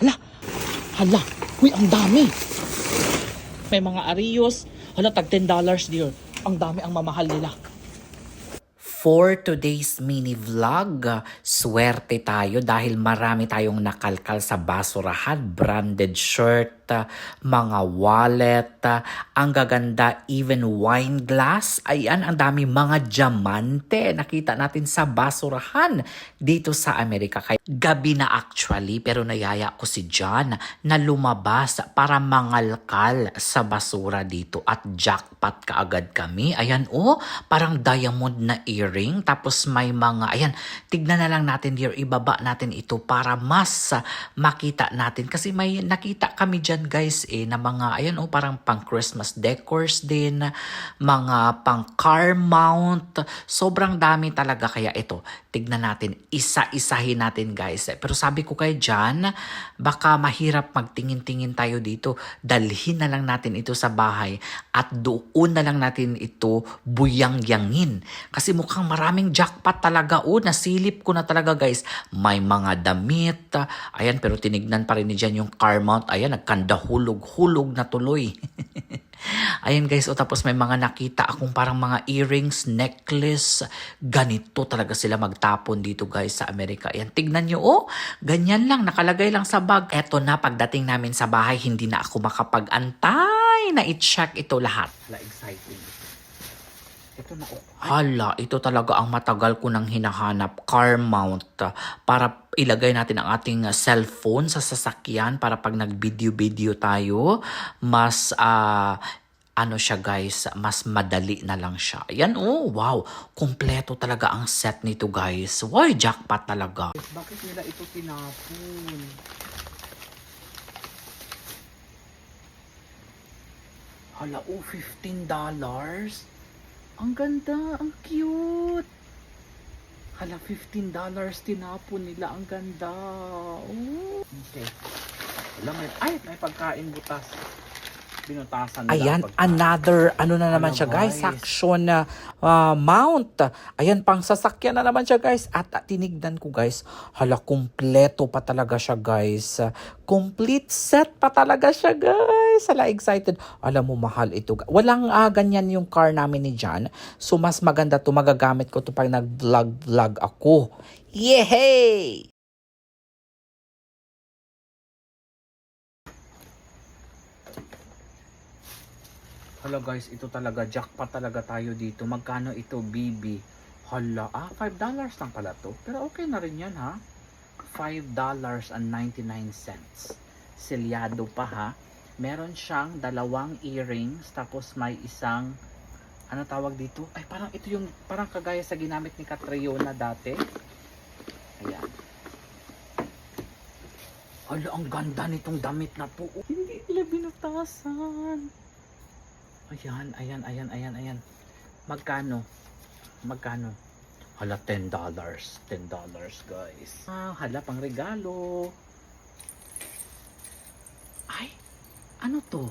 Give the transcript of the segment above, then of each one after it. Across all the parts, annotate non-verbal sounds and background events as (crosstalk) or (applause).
Hala, hala, uy, ang dami. May mga Arios. Hala, tag $10 dear. Ang dami ang mamahal nila. For today's mini vlog, swerte tayo dahil marami tayong nakalkal sa basurahan, branded shirt, mga wallet, ang gaganda even wine glass. Ayan, ang dami mga diamante nakita natin sa basurahan dito sa Amerika. Kaya gabi na actually, pero nayaya ko si John na lumabas para mangalkal sa basura dito at jackpot kaagad kami. Ayan, oh, parang diamond na earring. Tapos may mga, ayan, tignan na lang natin here, ibaba natin ito para mas ah, makita natin. Kasi may nakita kami dyan guys eh, na mga, ayan oh, parang pang Christmas decors din, mga pang car mount. Sobrang dami talaga kaya ito. Tignan natin, isa-isahin natin guys. Pero sabi ko kay Jan, baka mahirap magtingin-tingin tayo dito. Dalhin na lang natin ito sa bahay at doon na lang natin ito buyang-yangin. Kasi mukhang maraming jackpot talaga. O, nasilip ko na talaga guys. May mga damit. Ayan, pero tinignan pa rin ni Jan yung car mount. Ayan, nagkanda hulog-hulog na tuloy. (laughs) Ayan guys, o tapos may mga nakita akong parang mga earrings, necklace. Ganito talaga sila magtapon dito guys sa Amerika. Ayan, tignan nyo, oh, ganyan lang, nakalagay lang sa bag. Eto na, pagdating namin sa bahay, hindi na ako makapag-antay na i-check ito lahat. Hala, exciting. Ito na, oh. Hala, ito talaga ang matagal ko nang hinahanap, car mount, para ilagay natin ang ating ah, cellphone sa sasakyan para pag nag-video-video tayo, mas ah, ano siya guys, mas madali na lang siya. Ayan, oh, wow. Kompleto talaga ang set nito guys. Why, jackpot talaga. Bakit nila ito tinapon? Hala, oh, $15. Ang ganda, ang cute. Hala, $15 tinapon nila. Ang ganda. Oh. Okay. Wala, may, ay, may pagkain butas. Binutasan nila. Ayan, pagkain. another, ano na naman Ano, siya guys, guys? section na ah, mount. Ayan, pang sasakyan na naman siya guys. At ah, tinignan ko guys, hala, kumpleto pa talaga siya guys. Complete set pa talaga siya guys. Hala, excited. Alam mo, mahal ito. Walang ah, ganyan yung car namin ni John. So, mas maganda to Magagamit ko to pag nag-vlog-vlog ako. Yehey! Hala guys, ito talaga, jackpot talaga tayo dito. Magkano ito, BB? Hala, ah, $5 lang pala to. Pero okay na rin yan ha. $5.99. Silyado pa ha. Meron siyang dalawang earrings, tapos may isang, ano tawag dito? Ay, parang ito yung, parang kagaya sa ginamit ni Catriona dati. Ayan. Hala, ang ganda nitong damit na. Oh, Hindi nila binutasan. Ayan, ayan, ayan, ayan, ayan. Magkano? Magkano? Hala, $10. $10 guys. Ah, hala, pang regalo. Ay, ano to?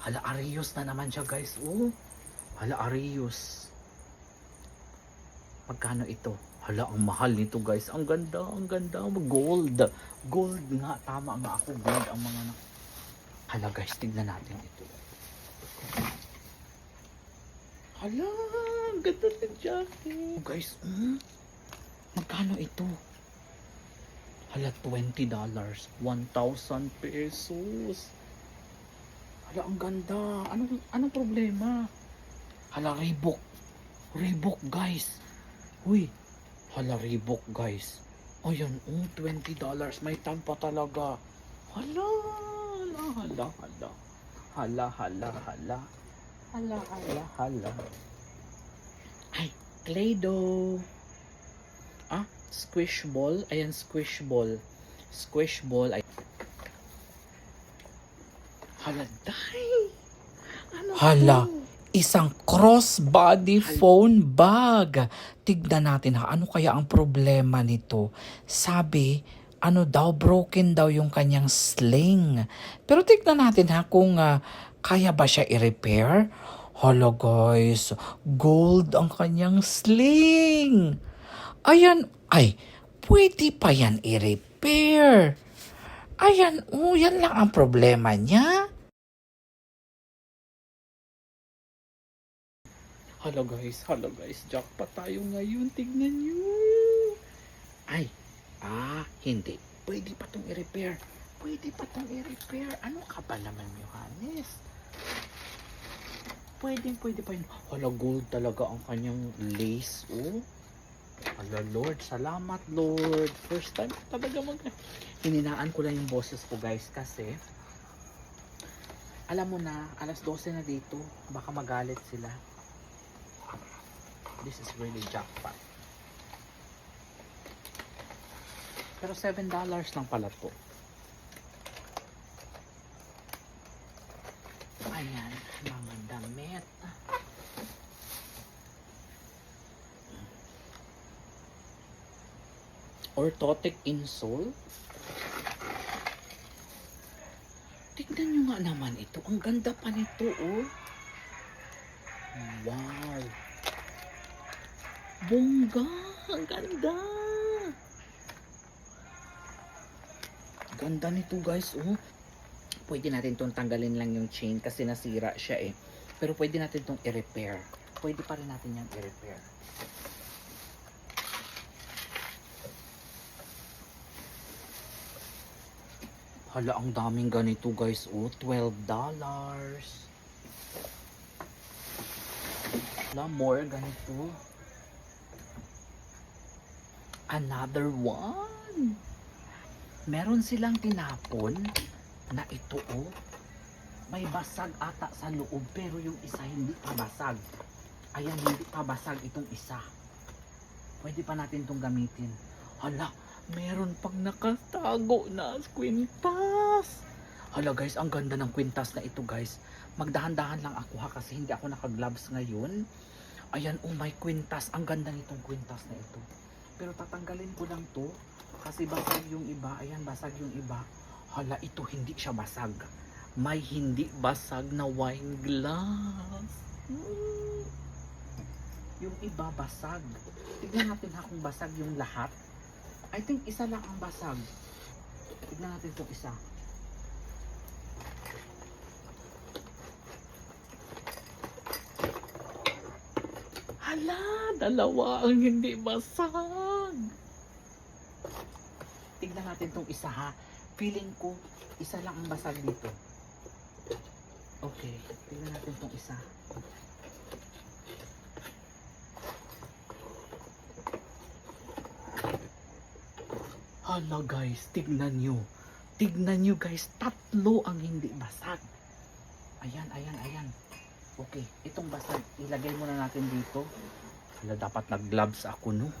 Hala, Arios na naman siya guys. Oh, hala, Arios. Magkano ito? Hala, ang mahal nito guys. Ang ganda, ang ganda. Gold. Gold nga. Tama nga ako. Gold ang mga... na- Hala guys, tignan natin ito. Hala, ang ganda ng jacket. Oh, guys, mm, magkano ito? Hala, $20. 1,000 pesos. Hala, ang ganda. Ano, anong problema? Hala, Reebok. Reebok, guys. Uy, hala, Reebok, guys. Ayan, oh, $20. May tag pa talaga. Hala, hala, hala, hala. Hala, hala, hala. Hala, hala, hala. Ay, Play-Doh. Ah, squish ball. Ayan, squish ball. Squish ball. Ay. Hala, day. Ano Hala, to? isang crossbody phone bag. Tignan natin ha, ano kaya ang problema nito? Sabi, ano daw, broken daw yung kanyang sling. Pero tignan natin ha kung ah, kaya ba siya i-repair. Hala guys, gold ang kanyang sling. Ayan, ay, pwede pa yan i-repair. Ayan, oh, yan lang ang problema niya. Hello guys, hello guys. Jackpot tayo ngayon. Tignan nyo. Ay, ah, hindi. Pwede pa tong i-repair. Pwede pa tong i-repair. Ano ka ba naman, Johannes? Pwede, pwede pa yun. Hala, gold talaga ang kanyang lace, oh. Hala, Lord. Salamat, Lord. First time ko talaga mag... Hininaan ko lang yung boses ko, guys, kasi... Alam mo na, alas 12 na dito. Baka magalit sila. This is really jackpot. Pero $7 lang pala to. Ayan, mga damit. Orthotic insole. Tignan nyo nga naman ito. Ang ganda pa nito, oh. Wow. Bongga! Ang ganda! Ganda nito guys, oh. Pwede natin itong tanggalin lang yung chain kasi nasira siya eh. Pero pwede natin itong i-repair. Pwede pa rin natin yung i-repair. Hala, ang daming ganito guys, oh. $12. Hala, more ganito. Another one. Meron silang tinapon na ito oh. May basag ata sa loob pero yung isa hindi pa basag. Ayan, hindi pa basag itong isa. Pwede pa natin itong gamitin. Hala, meron pang nakatago na kwintas. Hala guys, ang ganda ng kwintas na ito guys. Magdahan-dahan lang ako ha kasi hindi ako naka-gloves ngayon. Ayan, oh my kwintas. Ang ganda nitong kwintas na ito. Pero tatanggalin ko lang to kasi basag yung iba. Ayan, basag yung iba. Hala, ito hindi siya basag. May hindi basag na wine glass. Hmm. Yung iba basag. Tignan natin ha kung basag yung lahat. I think isa lang ang basag. Tignan natin itong isa. Hala, dalawa ang hindi basag. Tignan natin itong isa ha. Feeling ko, isa lang ang basag dito. Okay, tignan natin itong isa. Hala guys, tignan nyo. Tignan nyo guys, tatlo ang hindi basag. Ayan, ayan, ayan. Okay, itong basag, ilagay muna natin dito. Hala, dapat nag-gloves ako no.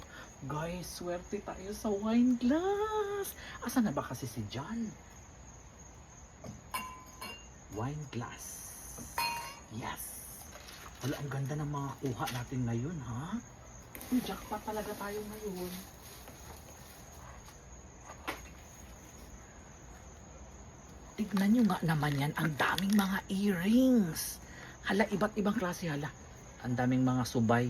Guys, swerte tayo sa wine glass. Asa na ba kasi si John? Wine glass. Yes. Wala, ang ganda ng mga kuha natin ngayon, ha? Uy, jackpot talaga tayo ngayon. Tignan nyo nga naman yan, ang daming mga earrings. Hala, iba't ibang klase hala. Ang daming mga subay.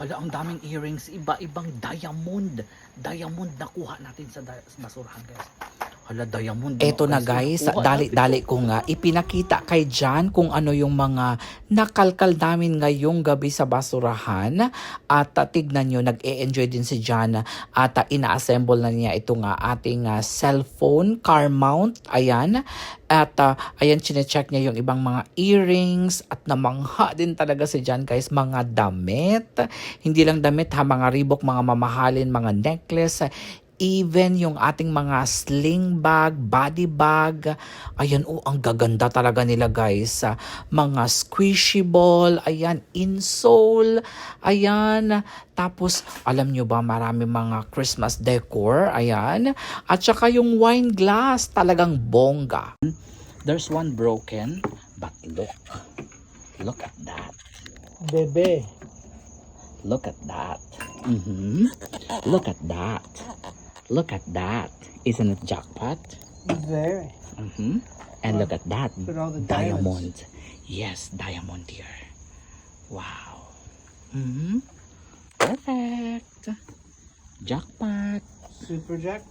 Hala, ang daming earrings, iba-ibang diamond. Diamond na kuha natin sa, basurahan, guys. Hala, diamond. Eto na guys, dali-dali ko nga ipinakita kay Jan kung ano yung mga nakalkal namin ngayong gabi sa basurahan. At uh, tignan nyo, nag-e-enjoy din si Jan. At uh, ina-assemble na niya ito nga ating uh, cellphone car mount, ayan. At uh, ayan chinecheck niya yung ibang mga earrings. At namangha din talaga si Jan guys, mga damit. Hindi lang damit ha, mga Reebok, mga mamahalin, mga necklace even yung ating mga sling bag, body bag. Ayan, oh, ang gaganda talaga nila guys. Mga squishy ball, ayan, insole, ayan. Tapos, alam nyo ba, marami mga Christmas decor, ayan. At saka yung wine glass, talagang bongga. There's one broken, but look. Look at that. Bebe. Look at that. hmm Look at that. Look at that. Isn't it jackpot? Very. Mm -hmm. And look at that. Look at all the diamond. diamonds. Yes, diamond here. Wow. Mm -hmm. Perfect. Jackpot. Super Jack.